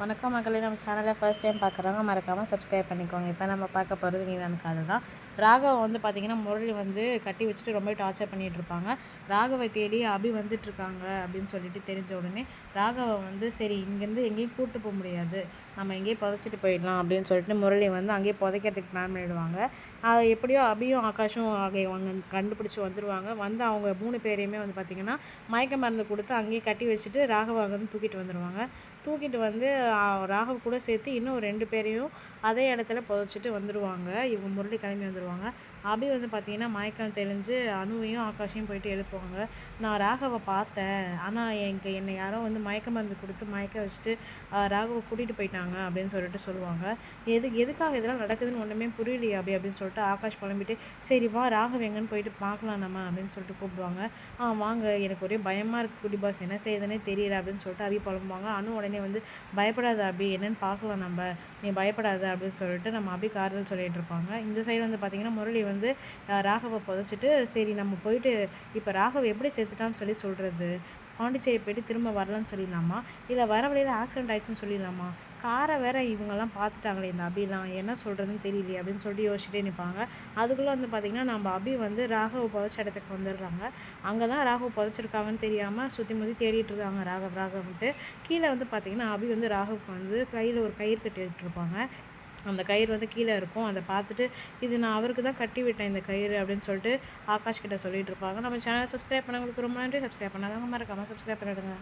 வணக்கம் மக்களே நம்ம சேனலை ஃபர்ஸ்ட் டைம் பார்க்குறவங்க மறக்காமல் சப்ஸ்கிரைப் பண்ணிக்கோங்க. இப்போ நம்ம பார்க்க போகிறது நீ எனக்கு அதுதான். ராகவ் வந்து பார்த்திங்கன்னா முரளி வந்து கட்டி வச்சுட்டு ரொம்ப டார்ச்சர் பண்ணிகிட்டு இருப்பாங்க. ராகவை தேடி அபி வந்துட்டுருக்காங்க அப்படின்னு சொல்லிட்டு தெரிஞ்ச உடனே ராகவை வந்து சரி இங்கேருந்து எங்கேயும் கூப்பிட்டு போக முடியாது. நம்ம எங்கேயும் புதைச்சிட்டு போயிடலாம் அப்படின்னு சொல்லிட்டு முரளி வந்து அங்கேயே புதைக்கிறதுக்கு பிளான் பண்ணிடுவாங்க. அது எப்படியோ அபியும் ஆகாஷும் ஆகிய அவங்க கண்டுபிடிச்சி வந்துடுவாங்க வந்து அவங்க மூணு பேரையுமே வந்து பார்த்திங்கன்னா மயக்க மருந்து கொடுத்து அங்கேயே கட்டி வச்சுட்டு ராகவா வந்து தூக்கிட்டு வந்துடுவாங்க தூக்கிட்டு வந்து ராகவ் கூட சேர்த்து இன்னும் ரெண்டு பேரையும் அதே இடத்துல புதைச்சிட்டு வந்துடுவாங்க இவங்க முரளி கிளம்பி வந்துடுவாங்க அபி வந்து பார்த்திங்கன்னா மயக்கம் தெளிஞ்சு அணுவையும் ஆகாஷையும் போயிட்டு எழுப்புவாங்க. நான் ராகவை பார்த்தேன். ஆனால் எனக்கு என்னை யாரோ வந்து மயக்க மருந்து கொடுத்து மயக்க வச்சுட்டு ராகவை கூட்டிகிட்டு போயிட்டாங்க அப்படின்னு சொல்லிட்டு சொல்லுவாங்க. எது எதுக்காக இதெல்லாம் நடக்குதுன்னு ஒன்றுமே புரியலையே அபி அப்படின்னு சொல்லிட்டு ஆகாஷ் புலம்பிட்டு சரி வா ராகவ் எங்கன்னு போயிட்டு பார்க்கலாம் நம்ம அப்படின்னு சொல்லிட்டு கூப்பிடுவாங்க. ஆ வாங்க. எனக்கு ஒரே பயமாக இருக்குது குடி பாஸ். என்ன செய்யுதுன்னே தெரியல அப்படின்னு சொல்லிட்டு அபி புலம்புவாங்க. அனு உடனே வந்து பயப்படாத அபி என்னன்னு பார்க்கலாம் நம்ம. நீ பயப்படாத அப்படின்னு சொல்லிட்டு நம்ம அபி காதல் சொல்லிட்டு இருப்பாங்க. இந்த சைடு வந்து பார்த்திங்கன்னா முரளி வந்து ராகவை புதைச்சிட்டு சரி நம்ம போயிட்டு இப்போ ராகவ் எப்படி சேர்த்துட்டான்னு சொல்லி சொல்கிறது பாண்டிச்சேரி போயிட்டு திரும்ப வரலான்னு சொல்லிடலாமா? இல்லை வர வழியில் ஆக்சிடென்ட் ஆயிடுச்சுன்னு சொல்லிடலாமா? காரை வேற இவங்கெல்லாம் பார்த்துட்டாங்களே இந்த அபிலாம். என்ன சொல்கிறதுன்னு தெரியலையே அப்படின்னு சொல்லிட்டு யோசிச்சுட்டே நிற்பாங்க அதுக்குள்ளே வந்து பார்த்திங்கன்னா நம்ம அபி வந்து ராகவ புதைச்ச இடத்துக்கு வந்துடுறாங்க. அங்கே தான் ராகவ் புதைச்சிருக்காங்கன்னு தெரியாமல் சுற்றி முற்றி தேடிட்டு இருக்காங்க ராகவ் ராகவ்ன்ட்டு. கீழே வந்து பார்த்திங்கன்னா அபி வந்து ராகவுக்கு வந்து கையில் ஒரு கயிறு கட்டி இருப்பாங்க. அந்த கயிறு வந்து கீழே இருக்கும். அதை பார்த்துட்டு இது நான் அவருக்கு தான் கட்டி விட்டேன் இந்த கயிறு அப்படின்னு சொல்லிட்டு ஆகாஷ் கிட்ட சொல்லிட்டு இருப்பாங்க. நம்ம சேனல் சப்ஸ்கிரைப் பண்ணவங்களுக்கு ரொம்ப நன்றி. சப்ஸ்கிரைப் பண்ணாதவங்க மறக்காமல் சப்ஸ்கிரைப் பண்ணிடுங்க.